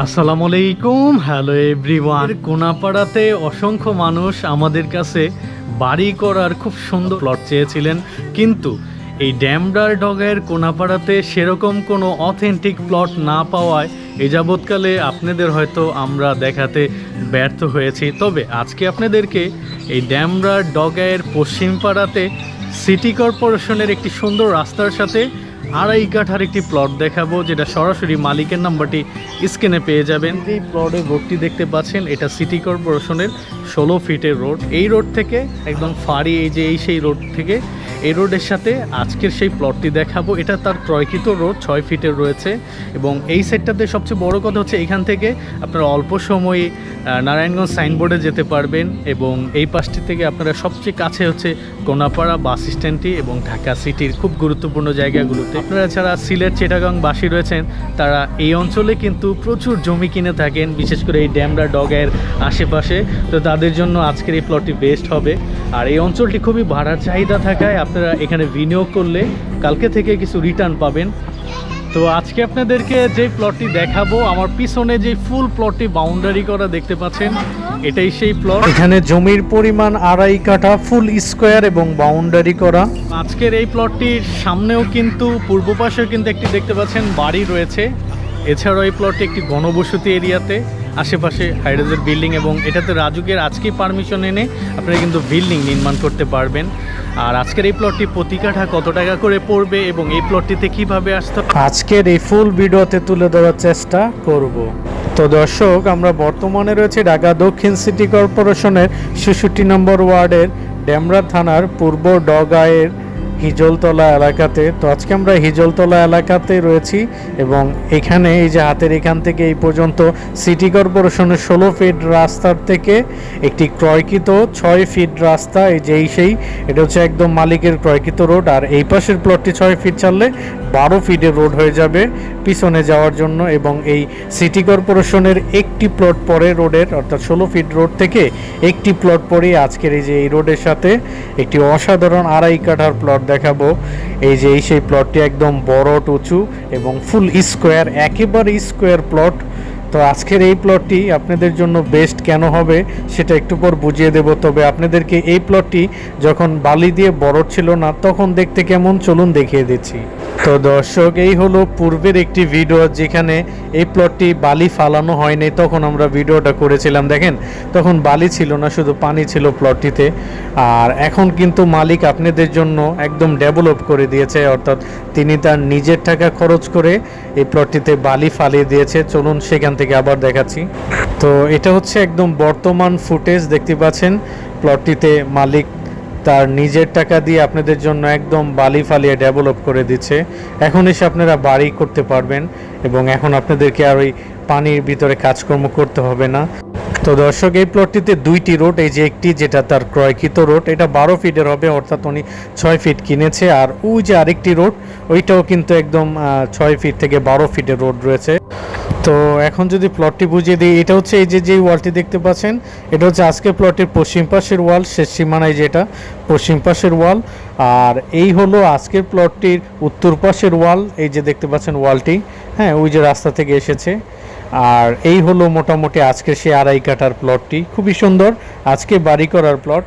আসসালামু আলাইকুম। Hello everyone কোনাপাড়াতে অসংখ্য মানুষ আমাদের কাছে বাড়ি করার খুব সুন্দর প্লট চেয়েছিলেন। কিন্তু এই ড্যামডার ডগের কোনাপাড়াতে সেরকম কোনো অথেন্টিক প্লট না পাওয়ায় এ যাবৎকালে আপনাদের হয়তো আমরা দেখাতে ব্যর্থ হয়েছি। তবে আজকে আপনাদেরকে এই ড্যামডার ডগের পশ্চিম পাড়াতে সিটি কর্পোরেশনের একটি সুন্দর রাস্তার সাথে আড়াই কাঠার একটি প্লট দেখাবো, যেটা সরাসরি মালিকের নাম্বারটি স্ক্রিনে পেয়ে যাবেন। এই প্লটের রোডটি দেখতে পাচ্ছেন, এটা সিটি কর্পোরেশনের ষোলো ফিটের রোড এই রোড থেকে, একদম ফাড়ি, এই যে এই সেই রোড থেকে, এই রোডের সাথে আজকের সেই প্লটটি দেখাবো। এটা তার ক্রয়কৃত রোড ছয় ফিটের রয়েছে এবং এই সেটটাতে সবচেয়ে বড় কথা হচ্ছে, এখান থেকে আপনারা অল্প সময়ে নারায়ণগঞ্জ সাইনবোর্ডে যেতে পারবেন এবং এই পাশটি থেকে আপনারা সবচেয়ে কাছে হচ্ছে কোনাপাড়া বাস স্ট্যান্ডটি এবং ঢাকা সিটির খুব গুরুত্বপূর্ণ জায়গাগুলোতে। আপনারা যারা সিলেট চিটাগাং বাসী রয়েছেন, তারা এই অঞ্চলে কিন্তু প্রচুর জমি কিনে থাকেন, বিশেষ করে এই ড্যামরা ডগের আশেপাশে। তো তাদের জন্য আজকের এই প্লটটি বেস্ট হবে। আর এই অঞ্চলটি খুবই ভাড়ার চাহিদা থাকায় আপনারা এখানে বিনিয়োগ করলে কালকে থেকে কিছু রিটার্ন পাবেন। তো আজকে আপনাদেরকে যে প্লটটি দেখাবো আমার পিছনে যে ফুল প্লটটি বাউন্ডারি করা দেখতে পাচ্ছেন এটাই সেই প্লট এখানে জমির পরিমাণ আড়াই কাঠা ফুল স্কোয়ার এবং বাউন্ডারি করা। আজকের এই প্লটটির সামনেও কিন্তু পূর্ব পাশেও কিন্তু একটি দেখতে পাচ্ছেন বাড়ি রয়েছে। এছাড়াও এই প্লটটি একটি গণবসতি এরিয়াতে। আশেপাশে হাইড্রোজের বিল্ডিং এবং এটাতে রাজুকের আজকেই পারমিশন এনে আপনারা কিন্তু বিল্ডিং নির্মাণ করতে পারবেন। আর আজকের এই প্লটটি প্রতি কাঠা কত টাকা করে পড়বে এবং এই প্লটটিতে কীভাবে আসতে আজকের এই ফুল ভিডিওতে তুলে ধরার চেষ্টা করব। তো দর্শক, আমরা বর্তমানে রয়েছে ঢাকা দক্ষিণ সিটি কর্পোরেশনের ছেষট্টি নম্বর ওয়ার্ডের ডেমরা থানার পূর্ব ডগায়ের হিজলতলা এলাকাতে। তো আজকে আমরা হিজলতলা এলাকাতে রয়েছি এবং এখানে এই যে হাতের এখান থেকে এই পর্যন্ত সিটি কর্পোরেশনের ষোলো ফিট রাস্তার থেকে একটি ক্রয়কৃত ছয় ফিট রাস্তা, এই যে এই সেই, এটা হচ্ছে একদম মালিকের ক্রয়কৃত রোড। আর এই পাশের প্লটটি ছয় ফিট চাললে বারো ফিটের রোড হয়ে যাবে পিছনে যাওয়ার জন্য এবং এই সিটি কর্পোরেশনের একটি প্লট পরে রোডের, অর্থাৎ ষোলো ফিট রোড থেকে একটি প্লট পরে আজকের এই যে এই রোডের সাথে একটি অসাধারণ আড়াই কাঠার প্লট দেখাবো। এই যে, এই সেই প্লটটি একদম বড় উঁচু এবং ফুল স্কোয়ার একেবারে স্কোয়ার প্লট তো আজকের এই প্লটটি আপনাদের জন্য বেস্ট কেন হবে সেটা একটু পর বুঝিয়ে দেব। তবে আপনাদেরকে এই প্লটটি যখন বালি দিয়ে বড় ছিল না, তখন দেখতে কেমন চলুন দেখিয়ে দিচ্ছি। তো দর্শক, এই হলো পূর্বের একটি ভিডিও যেখানে এই প্লটটি বালি ফালানো হয়নি। তখন আমরা ভিডিওটা করেছিলাম, দেখেন, তখন বালি ছিল না, শুধু পানি ছিল প্লটটিতে আর এখন কিন্তু মালিক আপনাদের জন্য একদম ডেভেলপ করে দিয়েছে, অর্থাৎ তিনি তার নিজের টাকা খরচ করে এই প্লটটিতে বালি ফালিয়ে দিয়েছে। চলুন সেখান থেকে আবার দেখাচ্ছি। তো এটা হচ্ছে একদম বর্তমান ফুটেজ, দেখতে পাচ্ছেন। প্লটটিতে মালিক তার নিজের টাকা দিয়ে আপনাদের জন্য একদম বালি ফালিয়ে ডেভেলপ করে দিচ্ছে। এখন এসে আপনারা বাড়ি করতে পারবেন এবং এখন আপনাদেরকে আর ওই পানির ভিতরে কাজকর্ম করতে হবে না। তো দর্শক, এই প্লটটিতে দুইটি রোড, এই যে একটি যেটা তার ক্রয়কৃত রোড, এটা বারো ফিটের হবে, অর্থাৎ উনি ছয় ফিট কিনেছে। আর ওই যে আরেকটি রোড, ওইটাও কিন্তু একদম ছয় ফিট থেকে বারো ফিটের রোড রয়েছে। তো এখন যদি প্লটটি বুঝিয়ে দিই, এটা হচ্ছে এই যে যে ওয়ালটি দেখতে পাচ্ছেন, এটা হচ্ছে আজকে প্লটের পশ্চিম পাশের ওয়াল শেষ সীমানায় যেটা, পশ্চিম পাশের ওয়াল আর এই হলো আজকের প্লটটির উত্তর পাশের ওয়াল এই যে দেখতে পাচ্ছেন ওয়ালটি হ্যাঁ ওই যে রাস্তা থেকে এসেছে, আর এই হলো মোটামুটি আজকে সেই আড়াই কাঠার প্লটটি খুবই সুন্দর, আজকে বাড়ি করার প্লট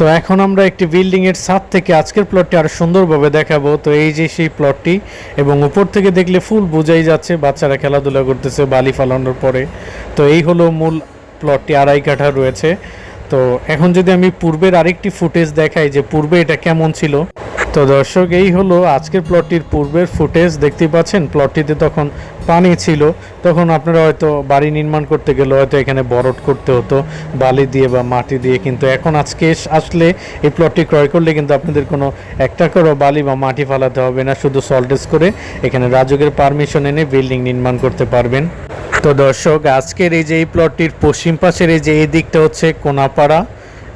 তো এখন আমরা একটি বিল্ডিং এর ছাদ থেকে আজকের প্লটটি আরও সুন্দরভাবে দেখাবো। তো এই যে সেই প্লটটি এবং উপর থেকে দেখলে ফুল বোঝাই যাচ্ছে, বাচ্চারা খেলাধুলা করতেছে, বালি ফালানোর পরে। তো এই হলো মূল প্লটটি আড়াই কাঠা রয়েছে। তো এখন যদি আমি পূর্বের আরেকটি ফুটেজ দেখাই যে পূর্বে এটা কেমন ছিল। তো দর্শক, এই হলো আজকের প্লটটির পূর্বের ফুটেজ দেখতে পাচ্ছেন প্লটটিতে তখন পানি ছিল। তখন আপনারা হয়তো বাড়ি নির্মাণ করতে গেলে হয়তো এখানে বরট করতে হতো, বালি দিয়ে বা মাটি দিয়ে। কিন্তু এখন আজকে আসলে এই প্লটটি ক্রয় করলে কিন্তু আপনাদের কোনো একটা করে বালি বা মাটি ফালাতে হবে না, শুধু সল্টেজ করে এখানে রাজকের পারমিশন এনে বিল্ডিং নির্মাণ করতে পারবেন। তো দর্শক, আজকের এই যে এই প্লটটির পশ্চিম পাশের এই যে এই দিকটা হচ্ছে কোনাপাড়া।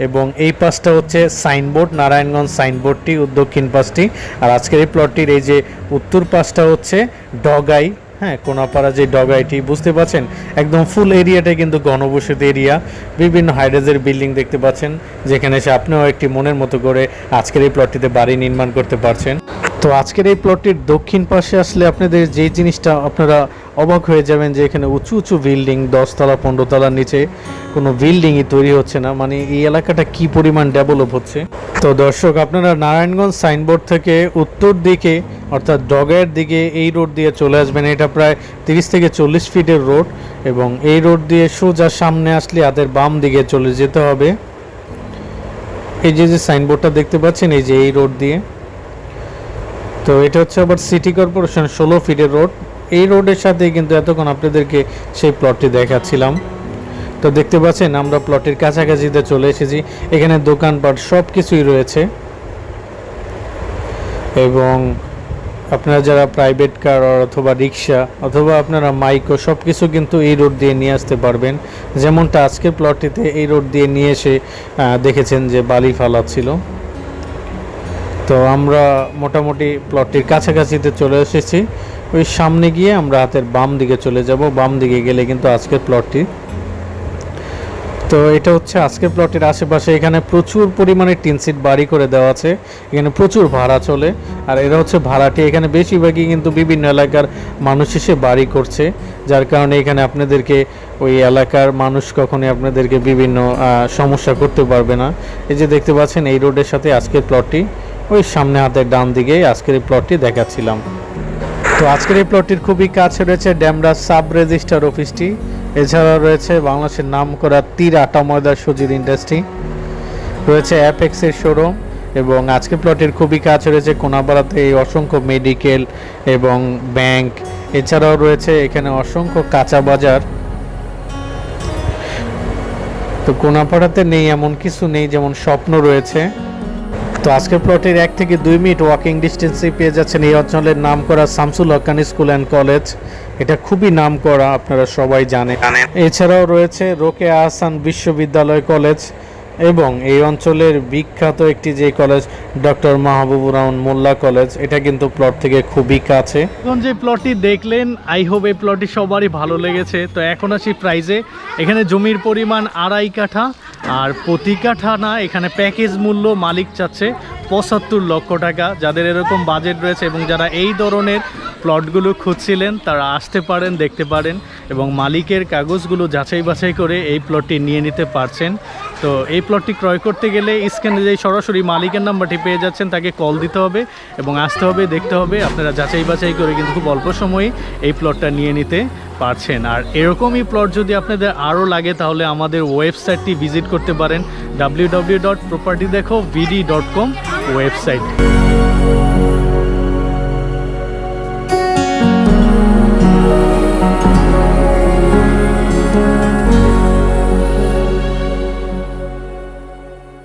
এবং এই পাশটা হচ্ছে সাইনবোর্ড, নারায়ণগঞ্জ সাইনবোর্ডটি দক্ষিণ পাশটি। আর আজকের এই প্লটটির এই যে উত্তর পাশটা হচ্ছে ডগাই হ্যাঁ কোনাপাড়া যে ডগাইটি, বুঝতে পাচ্ছেন একদম ফুল এরিয়াটা কিন্তু গণবসতি এরিয়া বিভিন্ন হাইড্রেজের বিল্ডিং দেখতে পাচ্ছেন, যেখানে সে আপনিও একটি মনের মতো করে আজকের এই প্লটটিতে বাড়ি নির্মাণ করতে পারছেন। তো আজকের এই প্লটটির দক্ষিণ পাশে আসলে আপনাদের যে জিনিসটা আপনারা অবাক হয়ে যাবেন যে এখানে উঁচু উঁচু বিল্ডিং দশতলা পনেরো তলার নিচে কোনো বিল্ডিংই তৈরি হচ্ছে না। মানে এই এলাকাটা কি পরিমাণ ডেভেলপ হচ্ছে? তো দর্শক, আপনারা নারায়ণগঞ্জ সাইনবোর্ড থেকে উত্তর দিকে, অর্থাৎ ডগের দিকে এই রোড দিয়ে চলে আসবেন। এটা প্রায় তিরিশ থেকে চল্লিশ ফিটের রোড এবং এই রোড দিয়ে সোজা সামনে আসলে হাতের বাম দিকে চলে যেতে হবে। এই যে যে সাইনবোর্ডটা দেখতে পাচ্ছেন, এই যে এই রোড দিয়ে। তো এটা হচ্ছে আবার সিটি কর্পোরেশন ষোলো ফিটের রোড এই রোডের সাথে কিন্তু এতক্ষণ আপনাদেরকে সেই প্লটটি দেখাচ্ছিলাম। তো দেখতে পাচ্ছেন, আমরা প্লটের কাছাকাছিতে চলে এসেছি। এখানে দোকানপাট সব কিছুই রয়েছে। এবং আপনারা যারা প্রাইভেট কার অথবা রিক্সা অথবা আপনারা মাইকো সব কিছু কিন্তু এই রোড দিয়ে নিয়ে আসতে পারবেন। যেমনটা আজকের প্লটটিতে এই রোড দিয়ে নিয়ে এসে দেখেছেন যে বালি ফালাচ্ছিল। তো আমরা মোটামুটি প্লটটির কাছাকাছিতে চলে এসেছি। ওই সামনে গিয়ে আমরা হাতের বাম দিকে চলে যাব। বাম দিকে গেলে কিন্তু আজকের প্লটটি। তো এটা হচ্ছে আজকের প্লটের আশেপাশে। এখানে প্রচুর পরিমাণে টিন সিট বাড়ি করে দেওয়া আছে। এখানে প্রচুর ভাড়া চলে। আর এরা হচ্ছে ভাড়াটি এখানে বেশিরভাগই কিন্তু বিভিন্ন এলাকার মানুষ এসে বাড়ি করছে। যার কারণে এখানে আপনাদেরকে ওই এলাকার মানুষ কখনোই আপনাদেরকে বিভিন্ন সমস্যা করতে পারবে না। এই যে দেখতে পাচ্ছেন, এই রোডের সাথে আজকের প্লটটি। ওই সামনে হাতের ডান দিকে আজকের এই প্লটটি দেখাচ্ছিলাম। তো আজকের এই প্লটটির খুবই কাছে রয়েছে ড্যামরা সাব রেজিস্টার অফিসটি। এছাড়াও রয়েছে বাংলাদেশের নাম করা তীর আটা ময়দা সুজির ইন্ডাস্ট্রি। রয়েছে অ্যাপেক্সের শোরুম এবং আজকের প্লটের খুবই কাছে রয়েছে কোনাপাড়াতে এই অসংখ্য মেডিকেল এবং ব্যাংক। এছাড়াও রয়েছে এখানে অসংখ্য কাঁচা বাজার। তো কোনাপাড়াতে নেই, এমন কিছু নেই, যেমন স্বপ্ন রয়েছে। তো আজকের প্লটের এক থেকে দুই মিনিট ওয়াকিং ডিস্টেন্সে পেয়ে যাচ্ছেন এই অঞ্চলের নাম করা শামসুল হকানি স্কুল অ্যান্ড কলেজ এটা খুবই নাম করা আপনারা সবাই জানেন। এছাড়াও রয়েছে রোকে আহসান বিশ্ববিদ্যালয় কলেজ এবং এই অঞ্চলের বিখ্যাত একটি যে college doctor Mahbubur Rahman Molla college এটা কিন্তু প্লট থেকে খুবই কাছে। এখন যে প্লটটি দেখলেন আই হোপ এই প্লটটি সবারই ভালো লেগেছে। তো এখন আসি প্রাইজে এখানে জমির পরিমাণ আড়াই কাঠা। আর প্রতি কাঠা না এখানে প্যাকেজ মূল্য মালিক চাচ্ছে পঁচাত্তর লক্ষ টাকা, যাদের এরকম বাজেট রয়েছে এবং যারা এই ধরনের প্লটগুলো খুঁজছিলেন, তারা আসতে পারেন, দেখতে পারেন এবং মালিকের কাগজগুলো যাচাই বাছাই করে এই প্লটটি নিয়ে নিতে পারছেন। তো এই প্লটটি ক্রয় করতে গেলে স্ক্যানে যে সরাসরি মালিকের নাম্বারটি পেয়ে যাচ্ছেন, তাকে কল দিতে হবে এবং আসতে হবে, দেখতে হবে। আপনারা যাচাই বাছাই করে কিন্তু খুব অল্প সময়ে এই প্লটটা নিয়ে নিতে পারছেন। আর এরকমই প্লট যদি আপনাদের আরও লাগে, তাহলে আমাদের ওয়েবসাইটটি ভিজিট করতে পারেন। ডাব্লিউ ডট প্রপার্টি দেখো ভিডি ডট কম ওয়েবসাইট।